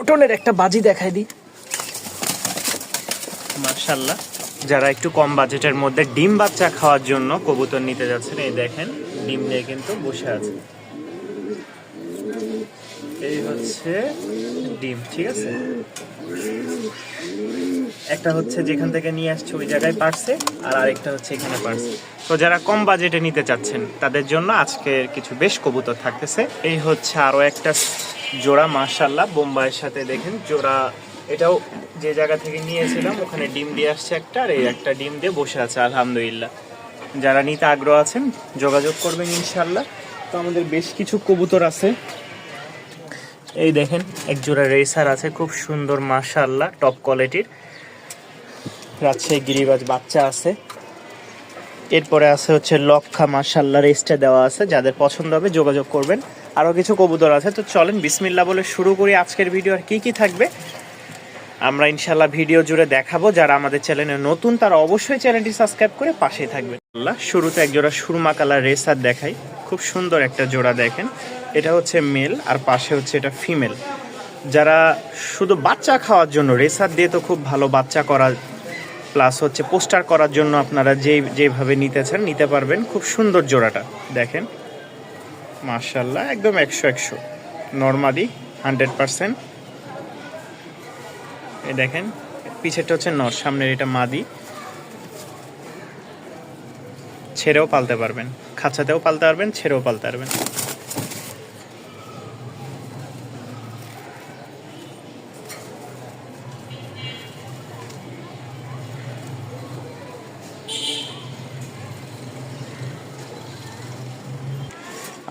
পটলের একটা বাজি দেখাই দিই। মার্শাল্লাহ যারা একটু কম বাজেটের মধ্যে ডিম বাচ্চা খাওয়ার জন্য কবুতর নিতে যাচ্ছেন, এই দেখেন, ডিম নিয়ে কিন্তু বসে আছে। এই হচ্ছে ডিম, ঠিক আছে? একটা হচ্ছে যেখান থেকে নিয়ে আসছে ওই জায়গায় পারছে, আর আরেকটা হচ্ছে এখানে পারছে। তো যারা কম বাজেটে নিতে চাচ্ছেন, তাদের জন্য আজকের কিছু বেশ কবুতর থাকতেছে। এই হচ্ছে আরও একটা জোড়া মার্শাল্লাহ বোম্বাইয়ের সাথে দেখেন, জোড়া এটাও যে জায়গা থেকে নিয়েছিলাম, ওখানে ডিম দিয়ে আসছে একটা, আর এই একটা ডিম দিয়ে বসে আছে, আলহামদুলিল্লাহ। যারা নিতে আগ্রহ আছেন, যোগাযোগ করবেন ইনশাল্লাহ তো আমাদের বেশ কিছু কবুতর আছে। এই দেখেন, এক জোড়া রেসার আছে, খুব সুন্দর, মাশাআল্লাহ, টপ কোয়ালিটির। রাজশাহী গিরিবাজ বাচ্চা আছে। এরপরে আছে হচ্ছে লক্ষা, মাশাআল্লাহ, রেস্টে দেওয়া আছে, যাদের পছন্দ হবে যোগাযোগ করবেন। আরও কিছু কবুতর আছে। তো চলেন বিসমিল্লা বলে শুরু করি আজকের ভিডিও। আর কি কি থাকবে? আমরা ইনশাল্লাহ ভিডিও জুড়ে দেখাবো। যারা আমাদের চ্যানেলে নতুন, তারা অবশ্যই চ্যানেলটি সাবস্ক্রাইব করে পাশেই থাকবেন। আল্লাহ, শুরুতে এক জোড়া সুরমা কালার রেসার দেখাই। খুব সুন্দর একটা জোড়া দেখেন। এটা হচ্ছে মেল, আর পাশে হচ্ছে এটা ফিমেল। যারা শুধু বাচ্চা খাওয়ার জন্য রেসার দিয়ে তো খুব ভালো বাচ্চা করা, প্লাস হচ্ছে পোস্টার করার জন্য আপনারা যেই, যেভাবে নিতে চান, নিতে পারবেন। খুব সুন্দর জোড়াটা, দেখেন। মার্শাল্লাহ একদম একশো একশো। নর্মালি হান্ড্রেড পারসেন্ট এ দেখেন, পিছেরটা হচ্ছে নর, সামনের এটা মাদি। ছেড়েও পালতে পারবেন, খাঁচাতেও পালতে পারবেন, ছেড়েও পালতে পারবেন।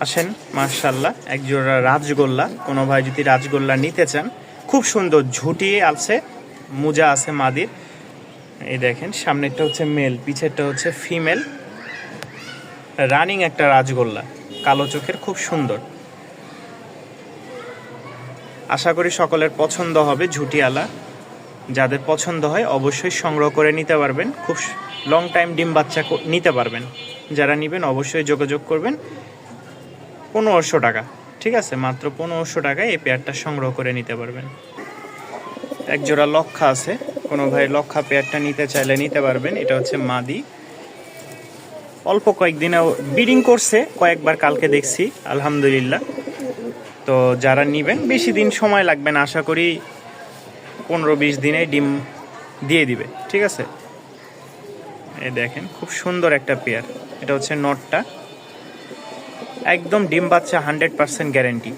আসেন মার্শাল্লাহ এক জোড়া রাজগোল্লা, কোনো ভাই যদি রাজগোল্লা নিতে চান, খুব সুন্দর ঝুটিয়ে আছে, মোজা আছে মাদির। এই দেখেন, সামনেরটা হচ্ছে মেল, পিছেরটা হচ্ছে ফিমেল। রানিং একটা রাজগোল্লা, কালো চোখের, খুব সুন্দর। আশা করি সকলের পছন্দ হবে ঝুটিয়ালা যাদের পছন্দ হয়, অবশ্যই সংগ্রহ করে নিতে পারবেন। খুব লং টাইম ডিম বাচ্চা নিতে পারবেন। যারা নেবেন, অবশ্যই যোগাযোগ করবেন। পনেরোশো টাকা। ঠিক আছে? মাত্র পনেরোশো টাকায় এই পেয়ারটা সংগ্রহ করে নিতে পারবেন। এক জোড়া লক্ষা আছে। কোনো ভাই লক্ষা পেয়ারটা নিতে চাইলে নিতে পারবেন। এটা হচ্ছে মাদি। অল্প কয়েকদিনে বিডিং করছে। কয়েকবার কালকে দেখছি, আলহামদুলিল্লাহ। তো যারা নিবেন, বেশি দিন সময় লাগবে না। আশা করি পনেরো বিশ দিনে ডিম দিয়ে দিবে। ঠিক আছে? এ দেখেন, খুব সুন্দর একটা পেয়ার এটা হচ্ছে নটটা। একদম ডিম বাচ্চা হান্ড্রেড পার্সেন্ট গ্যারেন্টি।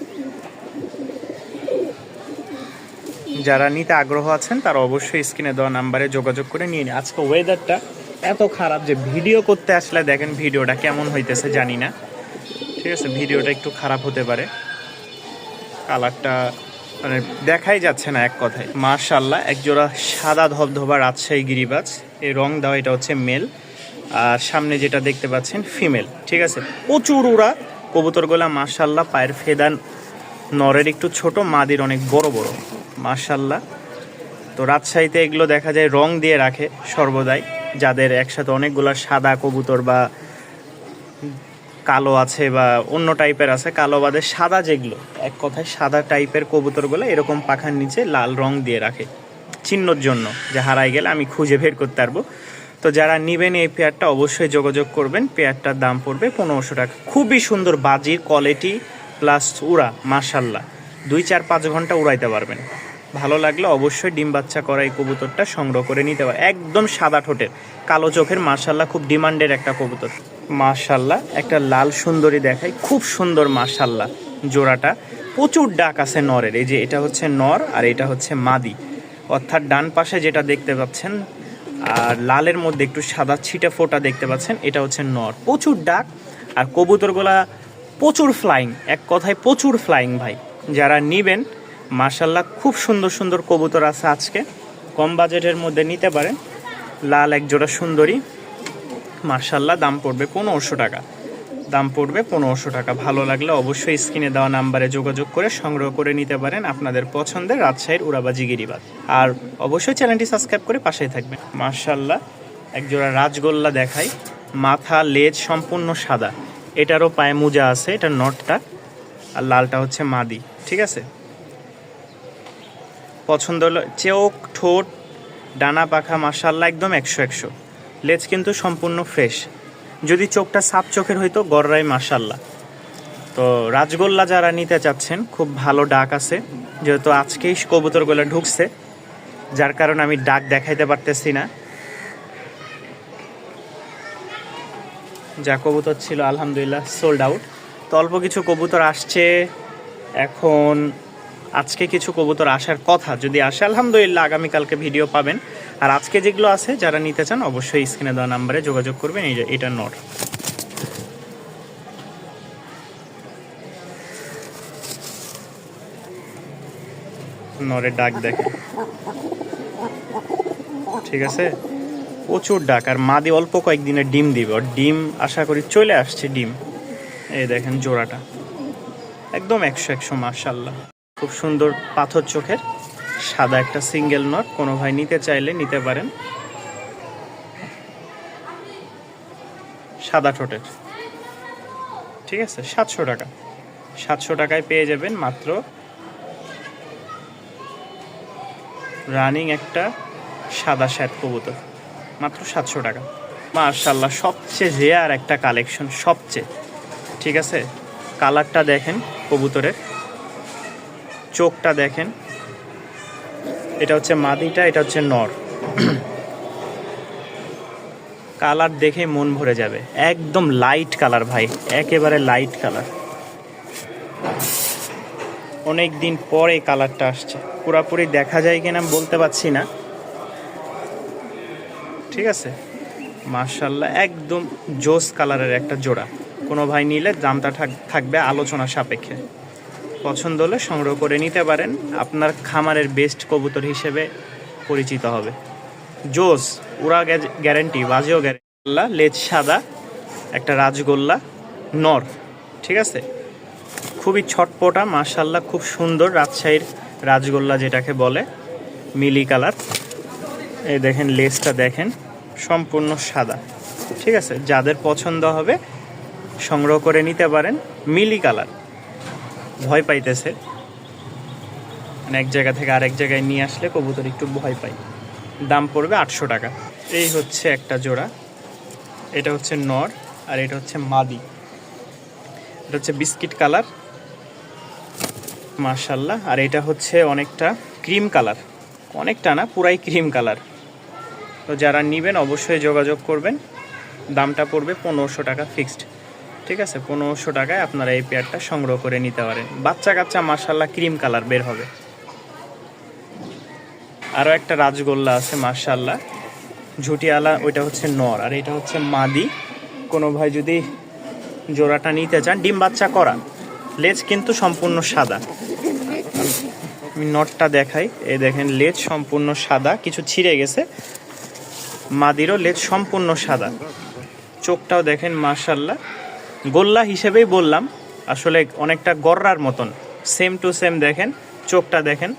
যারা নিতে আগ্রহ আছেন, তারা অবশ্যই স্ক্রিনে দেওয়া নাম্বারে যোগাযোগ করে নিয়ে নিন। আজকে ওয়েদারটা এত খারাপ যে ভিডিও করতে আসলে দেখেন ভিডিওটা কেমন হইতেছে জানি না। ঠিক আছে, ভিডিওটা একটু খারাপ হতে পারে। কালারটা মানে দেখাই যাচ্ছে না এক কথায়। মার্শাল্লাহ একজোড়া সাদা ধবধবা রাজশাহী গিরিবাজ। এই রং দেওয়া এটা হচ্ছে মেল আর সামনে যেটা দেখতে পাচ্ছেন ফিমেল ঠিক আছে, প্রচুর উড়া কবুতরগুলা মার্শাল্লাহ পায়ের ফেদান নরের একটু ছোট, মাদির অনেক বড় বড়। মার্শাল্লাহ তো রাজশাহীতে এগুলো দেখা যায় রং দিয়ে রাখে সর্বদাই। যাদের একসাথে অনেকগুলো সাদা কবুতর বা কালো আছে বা অন্য টাইপের আছে, কালো বাদে সাদা যেগুলো, এক কথায় সাদা টাইপের কবুতরগুলো এরকম পাখার নিচে লাল রং দিয়ে রাখে। চিহ্নর জন্য যে হারাই গেলে আমি খুঁজে বের করতে পারব। তো যারা নিবেন এই পেয়ারটা অবশ্যই যোগাযোগ করবেন। পেয়ারটার দাম পড়বে পনেরোশো টাকা। খুবই সুন্দর বাজির কোয়ালিটি প্লাস উড়া মার্শাল্লাহ দুই, চার, পাঁচ ঘণ্টা উড়াইতে পারবেন। ভালো লাগলে অবশ্যই ডিম বাচ্চা করা এই কবুতরটা সংগ্রহ করে নিতে পারে একদম সাদা ঠোঁটের। কালো চোখের মার্শাল্লাহ খুব ডিমান্ডের একটা কবুতর। মার্শাল্লাহ একটা লাল সুন্দরী দেখায় খুব সুন্দর মার্শাল্লাহ জোড়াটা। প্রচুর ডাক আছে নরের। এই যে এটা হচ্ছে নর আর এটা হচ্ছে মাদি। অর্থাৎ ডান পাশে যেটা দেখতে পাচ্ছেন আর লালের মধ্যে একটু সাদা ছিটা ফোটা দেখতে পাচ্ছেন, এটা হচ্ছে নর। প্রচুর ডাক, আর কবুতরগুলা প্রচুর ফ্লাইং এক কথায় প্রচুর ফ্লাইং ভাই। যারা নিবেন মার্শাল্লাহ খুব সুন্দর সুন্দর কবুতর আছে আজকে। কম বাজেটের মধ্যে নিতে পারেন। লাল এক জোড়া সুন্দরী। মার্শাল্লাহ দাম পড়বে পনেরোশো টাকা। দাম পড়বে পনেরোশো টাকা। ভালো লাগলে অবশ্যই স্ক্রিনে দেওয়া নাম্বারে যোগাযোগ করে সংগ্রহ করে নিতে পারেন আপনাদের পছন্দের রাজশাহীর উড়াবাজি গিরিবাদ আর অবশ্যই চ্যানেলটি সাবস্ক্রাইব করে পাশেই থাকবেন। মার্শাল্লাহ একজোড়া রাজগোল্লা দেখাই। মাথা, লেজ সম্পূর্ণ সাদা। এটারও পায়ে মোজা আছে, এটা নটটা। আর লালটা হচ্ছে মাদি, ঠিক আছে? পছন্দ হলো চোখ, ঠোঁট, ডানা, পাখা মাসাল্লাহ একদম একশো একশো। লেজ কিন্তু সম্পূর্ণ ফ্রেশ। যদি চোখটা সাপ চোখের হইতো গররাই মাসাল্লাহ তো রাজগোল্লা যারা নিতে চাচ্ছেন, খুব ভালো ডাক আছে। যেহেতু আজকেই কবুতরগুলো ঢুকছে, যার কারণে আমি ডাক দেখাইতে পারতেছি না। যা কবুতর ছিল, আলহামদুলিল্লাহ সোল্ড আউট তো অল্প কিছু কবুতর আসছে, এখন আজকে কিছু কবুতর আসার কথা যদি আসে, আলহামদুলিল্লাহ আগামীকালকে ভিডিও পাবেন। আর আজকে যেগুলো আছে, যারা নিতে চান, অবশ্যই স্ক্রিনে দেওয়া নাম্বারে যোগাযোগ করবেন। এই যে, এটা নট নরের ডাক দেখে। ঠিক আছে? প্রচুর ডাক। আর মাদি অল্প কয়েকদিনের ডিম দিবে। ওর ডিম, আশা করি চলে আসছে ডিম। এই দেখেন জোড়াটা। একদম একশো একশো মার্শাল্লাহ খুব সুন্দর পাথর চোখের। সাদা একটা সিঙ্গেল নট, কোনো ভাই নিতে চাইলে নিতে পারেন। সাদা ঠোঁটের। ঠিক আছে, সাতশো টাকা। সাতশো টাকায় পেয়ে যাবেন মাত্র রানিং একটা সাদা শ্যাট কবুতর। মাত্র সাতশো টাকা। মার্শাল্লাহ সবচেয়ে রেয়ার একটা কালেকশন সবচেয়ে। ঠিক আছে? কালারটা দেখেন কবুতরের। চোখটা দেখেন। এটা হচ্ছে মাদিটা, এটা হচ্ছে নর। কালার দেখে মন ভরে যাবে। একদম লাইট কালার ভাই, একেবারে লাইট কালার অনেক দিন পরে কালারটা আসছে। পুরাপুরি দেখা যায় কিনা বলতে পারছি না। ঠিক আছে? মার্শাল্লাহ একদম জোস কালারের একটা জোড়া। কোনো ভাই নিলে দামটা থাক- থাকবে আলোচনা সাপেক্ষে। পছন্দ হলে সংগ্রহ করে নিতে পারেন। আপনার খামারের বেস্ট কবুতর হিসেবে পরিচিত হবে। জোস, উড়া গ্যারেন্টি বাজেও গ্যারেন্টি লেজ সাদা, একটা রাজগোল্লা, নর, ঠিক আছে? খুবই ছটপটা মাশাল্লাহ খুব সুন্দর রাজশাহীর রাজগোল্লা যেটাকে বলে, মিলি কালার। এই দেখেন, লেজটা দেখেন, সম্পূর্ণ সাদা, ঠিক আছে? যাদের পছন্দ হবে, সংগ্রহ করে নিতে পারেন, মিলি কালার। ভয় পাইতেছে। মানে এক জায়গা থেকে আরেক জায়গায় নিয়ে আসলে কবুতর একটু ভয় পাই দাম পড়বে আটশো টাকা। এই হচ্ছে একটা জোড়া। এটা হচ্ছে নর আর এটা হচ্ছে মাদি। এটা হচ্ছে বিস্কিট কালার। মার্শাল্লাহ আর এটা হচ্ছে অনেকটা ক্রিম কালার। অনেকটা না, পুরাই ক্রিম কালার। তো যারা নেবেন অবশ্যই যোগাযোগ করবেন। দামটা পড়বে পনেরোশো টাকা ফিক্সড। ঠিক আছে? পনেরোশো টাকায় আপনারা এই পেয়ারটা সংগ্রহ করে নিতে পারেন। বাচ্চা কাচ্চা মার্শাল্লাহ ক্রিম কালার বের হবে। আরও একটা রাজগোল্লা আছে মার্শাল্লাহ ঝুটিয়ালা, ওইটা হচ্ছে নর। আর এটা হচ্ছে মাদি। কোনো ভাই যদি জোড়াটা নিতে চান, ডিম বাচ্চা করা। লেজ কিন্তু সম্পূর্ণ সাদা। আমি নটটা দেখাই। এই দেখেন, লেজ সম্পূর্ণ সাদা। কিছু ছিঁড়ে গেছে। মাদিরও লেজ সম্পূর্ণ সাদা। চোখটাও দেখেন মার্শাল্লাহ গোল্লা হিসেবেই বললাম, আসলে অনেকটা গররার মতন। সেম টু সেম দেখেন, চোখটা দেখেন।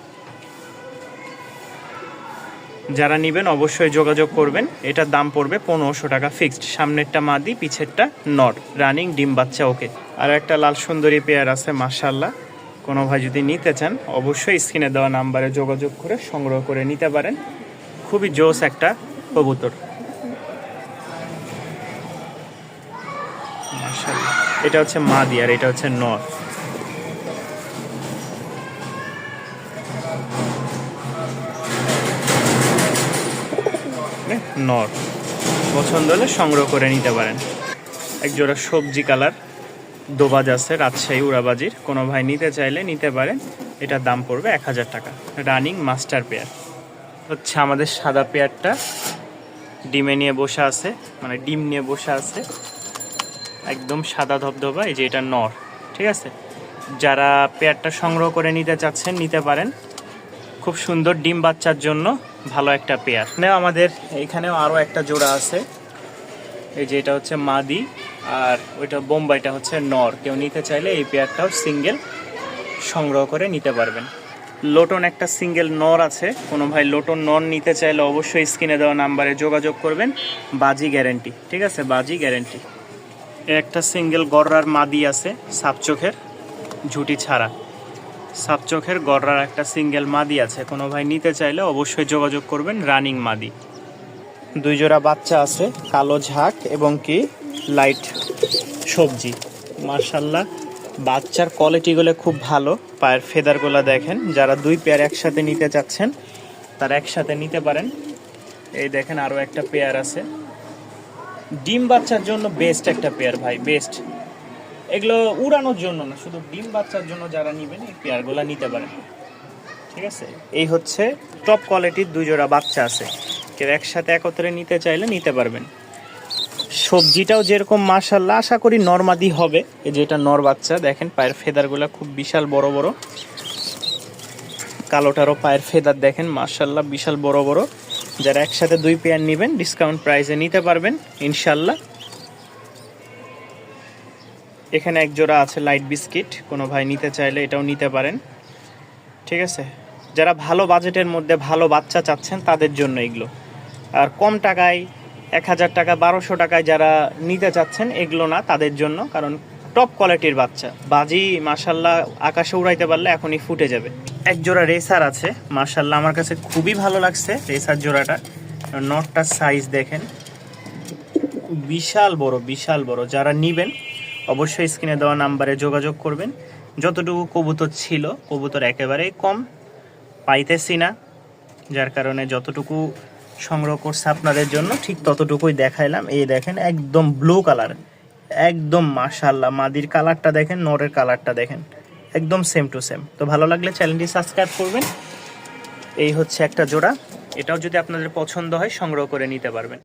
যারা নেবেন অবশ্যই যোগাযোগ করবেন। এটার দাম পড়বে পনেরোশো টাকা ফিক্সড সামনেরটা মাদি, পিছেরটা নট রানিং ডিম বাচ্চা ওকে আর একটা লাল সুন্দরী পেয়ার আছে মার্শাল্লাহ কোনো ভাই যদি নিতে চান, অবশ্যই স্ক্রিনে দেওয়া নাম্বারে যোগাযোগ করে সংগ্রহ করে নিতে পারেন। খুবই জোস একটা কবুতর। এটা হচ্ছে মাদি আর এটা হচ্ছে নর। নর। পছন্দ হলে সংগ্রহ করে নিতে পারেন। একজোড়া সবজি কালার, দোবাজ আছে, রাজশাহী উড়াবাজির। কোনো ভাই নিতে চাইলে নিতে পারেন। এটার দাম পড়বে এক হাজার টাকা। Running master pair. হচ্ছে আমাদের সাদা পেয়ারটা। ডিমে নিয়ে বসে আছে মানে ডিম নিয়ে বসে আছে। একদম সাদা ধবধবা, এই যে এটা নর, ঠিক আছে? যারা পেয়ারটা সংগ্রহ করে নিতে চাচ্ছেন, নিতে পারেন। খুব সুন্দর ডিম বাচ্চার জন্য ভালো একটা পেয়ার। মানে আমাদের, এখানেও আরও একটা জোড়া আছে। এই যে এটা হচ্ছে মাদি, আর ওইটা বোম্বাইটা হচ্ছে নর। কেউ নিতে চাইলে এই পেয়ারটাও সিঙ্গেল সংগ্রহ করে নিতে পারবেন। লোটন একটা সিঙ্গেল নর আছে। কোনো ভাই লোটন নর নিতে চাইলে অবশ্যই স্ক্রিনে দেওয়া নাম্বারে যোগাযোগ করবেন। বাজি গ্যারেন্টি, ঠিক আছে? বাজি গ্যারেন্টি। একটা সিঙ্গেল গররার মাদি আছে, সাপ চোখের, ঝুটি ছাড়া। সাপ চোখের গড়ার একটা সিঙ্গেল মাদি আছে, কোনো ভাই নিতে চাইলে অবশ্যই যোগাযোগ করবেন রানিং মাদি। দুই জোড়া বাচ্চা আছে, কালো ঝাঁক এবং কি লাইট সবজি। মার্শাল্লাহ বাচ্চার কোয়ালিটিগুলো খুব ভালো, পায়ের ফেদারগুলো দেখেন, যারা দুই পেয়ার একসাথে নিতে চাচ্ছেন, তারা একসাথে নিতে পারেন। এই দেখেন আরও একটা পেয়ার আছে। ডিম বাচ্চার জন্য বেস্ট একটা পেয়ার ভাই বেস্ট এগুলো উড়ানোর জন্য না, শুধু ডিম বাচ্চার জন্য যারা নেবেন, এই পেয়ারগুলো নিতে পারেন। ঠিক আছে? এই হচ্ছে টপ কোয়ালিটির দুই জোড়া বাচ্চা আছে। কেউ একসাথে একত্রে নিতে চাইলে নিতে পারবেন। সবজিটাও যেরকম মাশাল্লাহ আশা করি নর্মাদি হবে। এই যে এটা নর বাচ্চা, দেখেন পায়ের ফেদারগুলো খুব বিশাল বড় বড়। কালোটারও পায়ের ফেদার দেখেন মাশাল্লাহ বিশাল বড় বড়। যারা একসাথে দুই পেয়ার নেবেন ডিসকাউন্ট প্রাইসে নিতে পারবেন, ইনশাল্লাহ। এখানে এক জোড়া আছে লাইট বিস্কিট কোনো ভাই নিতে চাইলে এটাও নিতে পারেন। ঠিক আছে? যারা ভালো বাজেটের মধ্যে ভালো বাচ্চা চাচ্ছেন, তাদের জন্য এগুলো। আর কম টাকায়, এক হাজার টাকা, বারোশো টাকায় যারা নিতে চাচ্ছেন, এগুলো না, তাদের জন্য। কারণ টপ কোয়ালিটির বাচ্চা। বাজি মাসাল্লাহ আকাশে উড়াইতে পারলে এখনই ফুটে যাবে। এক জোড়া রেসার আছে মাসাল্লাহ আমার কাছে খুবই ভালো লাগছে রেসার জোড়াটা। নটটার সাইজ দেখেন। বিশাল বড় বিশাল বড়। যারা নিবেন, অবশ্যই স্ক্রিনে দেওয়া নাম্বারে যোগাযোগ করবেন। যতটুকু কবুতর ছিল, কবুতর একেবারেই কম পাইতেছি না। যার কারণে যতটুকু সংগ্রহ করছে আপনাদের জন্য, ঠিক ততটুকুই দেখাইলাম। এই দেখেন, একদম ব্লু কালার একদম মাশাল্লাহ মাদির কালারটা দেখেন, নরের কালারটা দেখেন। একদম সেম টু সেম তো ভালো লাগলে চ্যানেলটি সাবস্ক্রাইব করবেন। এই হচ্ছে একটা জোড়া। এটাও যদি আপনাদের পছন্দ হয়, সংগ্রহ করে নিতে পারবেন।